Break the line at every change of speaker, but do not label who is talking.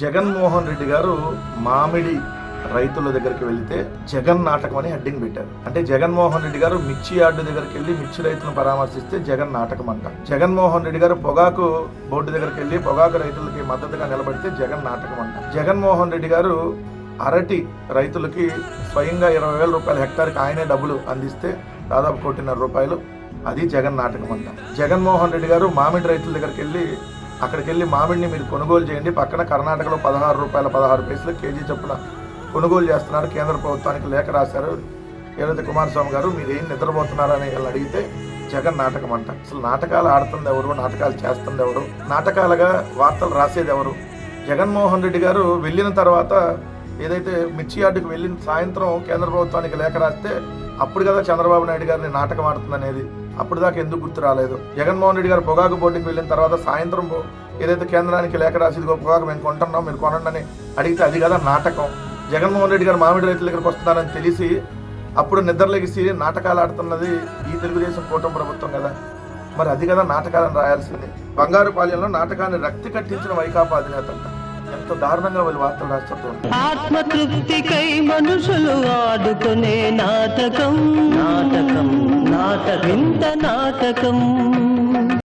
జగన్మోహన్ రెడ్డి గారు మామిడి రైతుల దగ్గరికి వెళితే జగన్ నాటకం అని హెడ్డింగ్ పెట్టారు. అంటే జగన్మోహన్ రెడ్డి గారు మిర్చి యార్డు దగ్గరికి వెళ్ళి మిర్చి రైతులను పరామర్శిస్తే జగన్ నాటకం అంట. జగన్మోహన్ రెడ్డి గారు పొగాకు బోర్డు దగ్గరికి వెళ్ళి పొగాకు రైతులకి మద్దతుగా నిలబడితే జగన్ నాటకం అంట. జగన్మోహన్ రెడ్డి గారు అరటి రైతులకి స్వయంగా ఇరవై వేల రూపాయల హెక్టార్కి ఆయనే డబ్బులు అందిస్తే దాదాపు కోటిన్నర రూపాయలు. అది జగన్ నాటకం అంట. జగన్మోహన్ రెడ్డి గారు మామిడి రైతుల దగ్గరికి వెళ్ళి అక్కడికి వెళ్ళి మామిడిని మీరు కొనుగోలు చేయండి. పక్కన కర్ణాటకలో పదహారు రూపాయల పదహారు పైసలు కేజీ చొప్పున కొనుగోలు చేస్తున్నారు. కేంద్ర ప్రభుత్వానికి లేఖ రాశారు ఏదైతే కుమారస్వామి గారు. మీరు ఏం నిద్రపోతున్నారని వీళ్ళని అడిగితే జగన్ నాటకం అంట. అసలు నాటకాలు ఆడుతుంది ఎవరు? నాటకాలు చేస్తుంది ఎవరు? నాటకాలుగా వార్తలు రాసేది ఎవరు? జగన్మోహన్ రెడ్డి గారు వెళ్ళిన తర్వాత ఏదైతే మిర్చి యార్డుకు వెళ్ళిన సాయంత్రం కేంద్ర ప్రభుత్వానికి లేఖ రాస్తే అప్పుడు కదా చంద్రబాబు నాయుడు గారిని నాటకం ఆడుతుంది అనేది అప్పుడు దాకా ఎందుకు గుర్తు రాలేదు. జగన్మోహన్ రెడ్డి గారు పొగాకు బోర్డుకి వెళ్ళిన తర్వాత సాయంత్రం ఏదైతే కేంద్రానికి లేఖ రాసి ఇదిగో పొగాకు మేము కొంటున్నాం మీరు కొనండి అని అడిగితే అది కదా నాటకం. జగన్మోహన్ రెడ్డి గారు మామిడి రైతుల దగ్గరికి వస్తున్నారని తెలిసి అప్పుడు నిద్రలేగిసి నాటకాలు ఆడుతున్నది ఈ తెలుగుదేశం కూటమి ప్రభుత్వం కదా. మరి అది కదా నాటకాలను రాయాల్సింది. బంగారు పాలెంలో నాటకాన్ని రక్తి కట్టించిన వైకాపా అధినేత. ఎంత దారుణంగా వాళ్ళు వార్తలు రాస్తారు
ఆత్మతృప్తికై మనుషులు ఆడుకునే నాటకం. నాటకం. నాటకం ఇంత నాటకం.